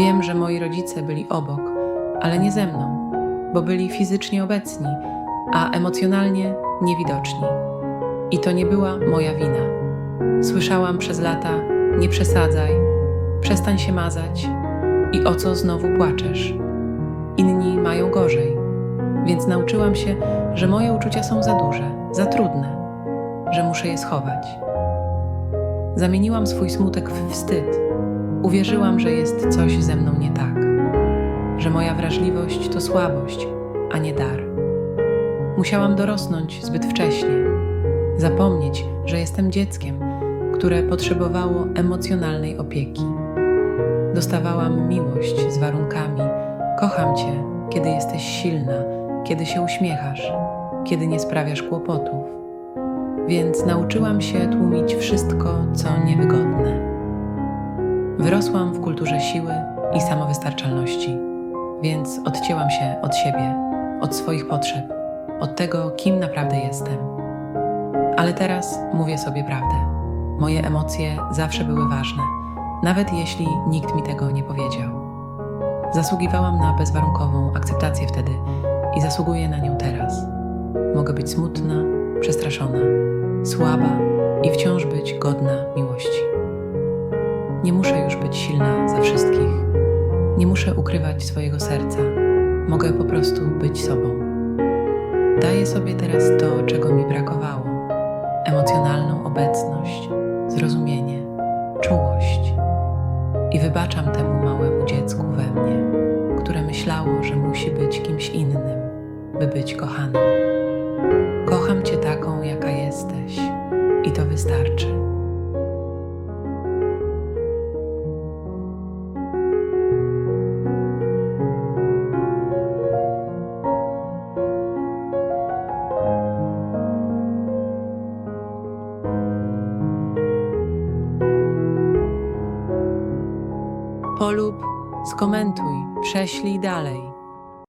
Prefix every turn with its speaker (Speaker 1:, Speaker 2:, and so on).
Speaker 1: Wiem, że moi rodzice byli obok, ale nie ze mną, bo byli fizycznie obecni, a emocjonalnie niewidoczni. I to nie była moja wina. Słyszałam przez lata: nie przesadzaj, przestań się mazać i o co znowu płaczesz. Inni mają gorzej, więc nauczyłam się, że moje uczucia są za duże, za trudne, że muszę je schować. Zamieniłam swój smutek w wstyd. Uwierzyłam, że jest coś ze mną nie tak, że moja wrażliwość to słabość, a nie dar. Musiałam dorosnąć zbyt wcześnie, zapomnieć, że jestem dzieckiem, które potrzebowało emocjonalnej opieki. Dostawałam miłość z warunkami: kocham cię, kiedy jesteś silna, kiedy się uśmiechasz, kiedy nie sprawiasz kłopotów. Więc nauczyłam się tłumić wszystko, co niewygodne. Wyrosłam w kulturze siły i samowystarczalności, więc odcięłam się od siebie, od swoich potrzeb, od tego, kim naprawdę jestem. Ale teraz mówię sobie prawdę. Moje emocje zawsze były ważne, nawet jeśli nikt mi tego nie powiedział. Zasługiwałam na bezwarunkową akceptację wtedy i zasługuję na nią teraz. Mogę być smutna, przestraszona, słaba i wciąż być godna miłości. Nie muszę już być silna za wszystkich. Nie muszę ukrywać swojego serca. Mogę po prostu być sobą. Daję sobie teraz to, czego mi brakowało: emocjonalną obecność, zrozumienie, czułość. I wybaczam temu małemu dziecku we mnie, które myślało, że musi być kimś innym, by być kochanym. Kocham Cię taką, jaka jesteś, i to wystarczy. Polub, skomentuj, prześlij dalej.